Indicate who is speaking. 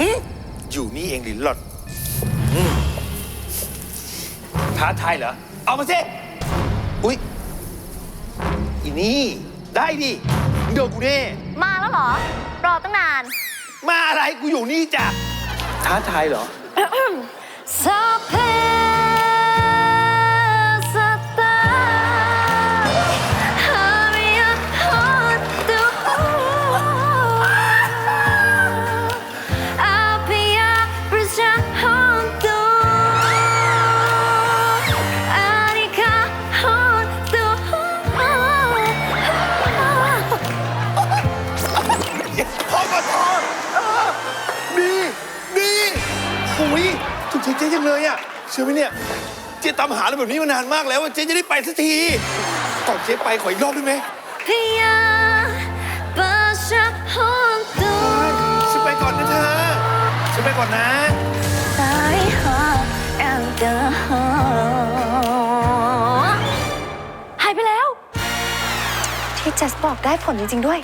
Speaker 1: หึอยู่นี่เองหรือหลอดอืมท้าทายเหรอ เอามาสิ อุ๊ย อีนี่ ได้ดิมึงโดนกูแน่
Speaker 2: มาแล้วเหรอ รอตั้งนาน
Speaker 1: มาอะไรกูอยู่นี่จ้ะท้าทายเหรอ
Speaker 2: สัพ อก่
Speaker 1: อนพอเออดีดีหุยถูกใจเจ๊จังเลยอะเชื่อไหมเนี่ย เจ๊ตามหาอะไรแบบนี้มานานมากแล้วอะเจ๊จะได้ไปสักที ก่อนเจ๊ไปขออีกรอบได้ไหม
Speaker 2: พยาประชาหันตุ
Speaker 1: ฉันไปก่อนนะเธอฉันไปก่อนนะ
Speaker 2: หายไปแล้ว ที่จัสบอกได้ผลจริง ๆ ด้วย